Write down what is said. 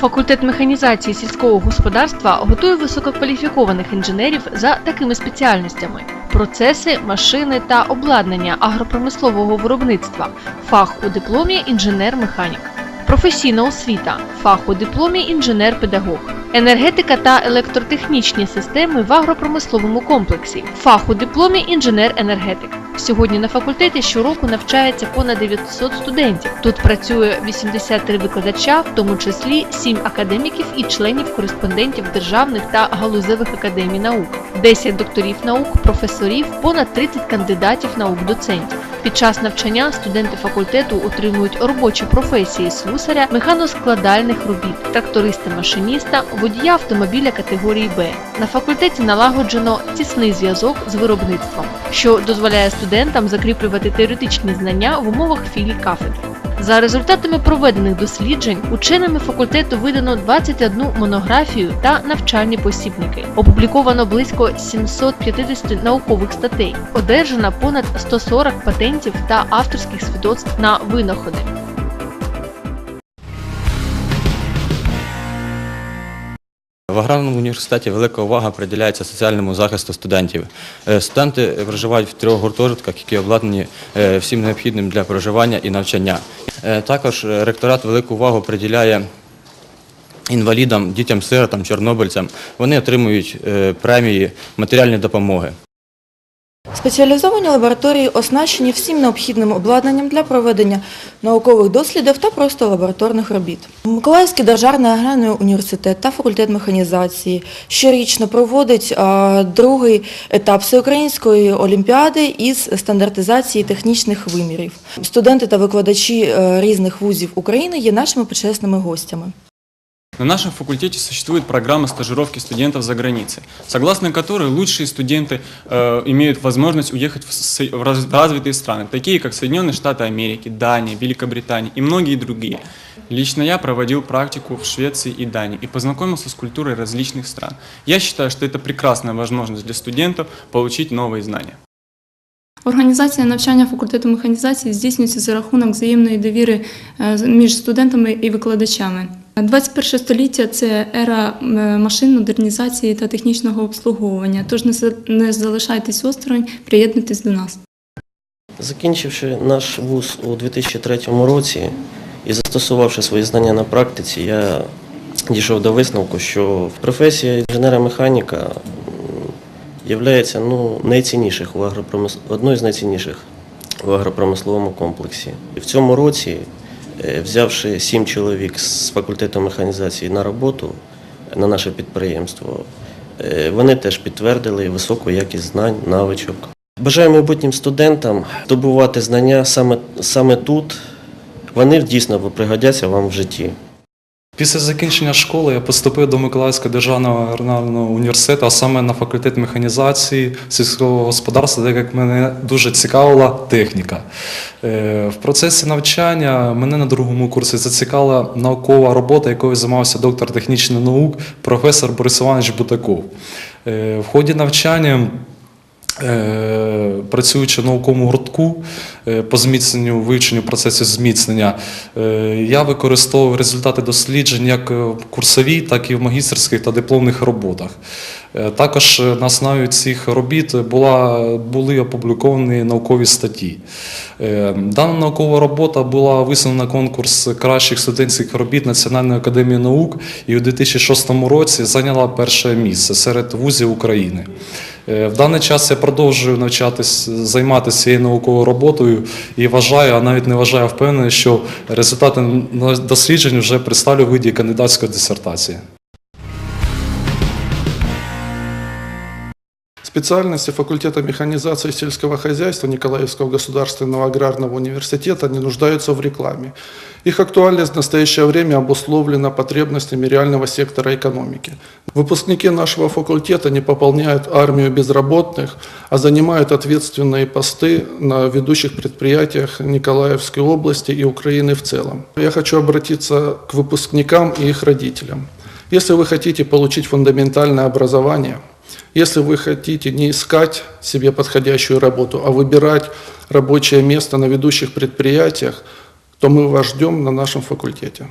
Факультет механізації сільського господарства готує висококваліфікованих інженерів за такими спеціальностями: процеси, машини та обладнання агропромислового виробництва, фах у дипломі інженер-механік. Професійна освіта, фах у дипломі інженер-педагог, енергетика та електротехнічні системи в агропромисловому комплексі, фах у дипломі інженер-енергетик. Сьогодні на факультеті щороку навчається понад 900 студентів. Тут працює 83 викладача, в тому числі 7 академіків і членів кореспондентів державних та галузевих академій наук, 10 докторів наук, професорів, понад 30 кандидатів наук, доцентів. Під час навчання студенти факультету отримують робочі професії слюсаря, механоскладальних робіт, тракториста-машиніста, водія автомобіля категорії Б. На факультеті налагоджено тісний зв'язок з виробництвом, що дозволяє студентам закріплювати теоретичні знання в умовах філій кафедр. За результатами проведених досліджень ученими факультету видано 21 монографію та навчальні посібники. Опубліковано близько 750 наукових статей, одержано понад 140 патентів та авторських свідоцтв на винаходи. В аграрному університеті велика увага приділяється соціальному захисту студентів. Е, Студенти проживають в трьох гуртожитках, які обладнані е, всім необхідним для проживання і навчання. Е, Також ректорат велику увагу приділяє інвалідам, дітям, сиротам, чорнобильцям. Вони отримують премії матеріальної допомоги. Спеціалізовані лабораторії оснащені всім необхідним обладнанням для проведення наукових дослідів та просто лабораторних робіт. Миколаївський державний аграрний університет та факультет механізації щорічно проводить другий етап всеукраїнської олімпіади із стандартизації технічних вимірів. Студенти та викладачі е, різних вузів України є нашими почесними гостями. На нашем факультете существует программа стажировки студентов за границей, согласно которой лучшие студенты э, имеют возможность уехать в, с- в раз- в развитые страны, такие как Соединенные Штаты Америки, Дания, Великобритания и многие другие. Лично я проводил практику в Швеции и Дании и познакомился с культурой различных стран. Я считаю, что это прекрасная возможность для студентов получить новые знания. Організація навчання факультету механізації здійснюється за рахунок взаємної довіри е, з- між студентами і викладачами. 21 століття це ера машин, модернізації та технічного обслуговування. Тож не залишайтесь осторонь, приєднуйтесь до нас. Закінчивши наш вуз у 2003 році і застосувавши свої знання на практиці, я дійшов до висновку, що професія інженера-механіка є ну, найцінніших у агропромис... одною з найцінніших у агропромисловому комплексі. І в цьому році, взявши сім чоловік з факультету механізації на роботу на наше підприємство, е, вони теж підтвердили високу якість знань, навичок. Бажаю майбутнім студентам добувати знання саме, саме тут. Вони дійсно пригодяться вам в житті. Після закінчення школи я поступив до Миколаївського державного аграрного університету, а саме на факультет механізації сільського господарства, так як мене дуже цікавила техніка. Е, В процесі навчання мене на другому курсі зацікавила наукова робота, якою займався доктор технічних наук, професор Борис Іванович Бутаков. Е, В ході навчання Працюючи в науковому гуртку е, по зміцненню, вивченню процесів зміцнення, е, я використовував результати досліджень як в курсовій, так і в магістерських та дипломних роботах. Е, Також на основі цих робіт була, були опубліковані наукові статті. Е, Дана наукова робота була висунена на конкурс кращих студентських робіт Національної академії наук і у 2006 році зайняла перше місце серед вузів України. Е, В даний час я продовжую навчатись, займатися цією науковою роботою і вважаю, а навіть не вважаю, впевнений, що результати досліджень вже представлю в виді кандидатської дисертації. Специальности факультета механизации сельского хозяйства Николаевского государственного аграрного университета не нуждаются в рекламе. Их актуальность в настоящее время обусловлена потребностями реального сектора экономики. Выпускники нашего факультета не пополняют армию безработных, а занимают ответственные посты на ведущих предприятиях Николаевской области и Украины в целом. Я хочу обратиться к выпускникам и их родителям. Если вы хотите получить фундаментальное образование – если вы хотите не искать себе подходящую работу, а выбирать рабочее место на ведущих предприятиях, то мы вас ждем на нашем факультете.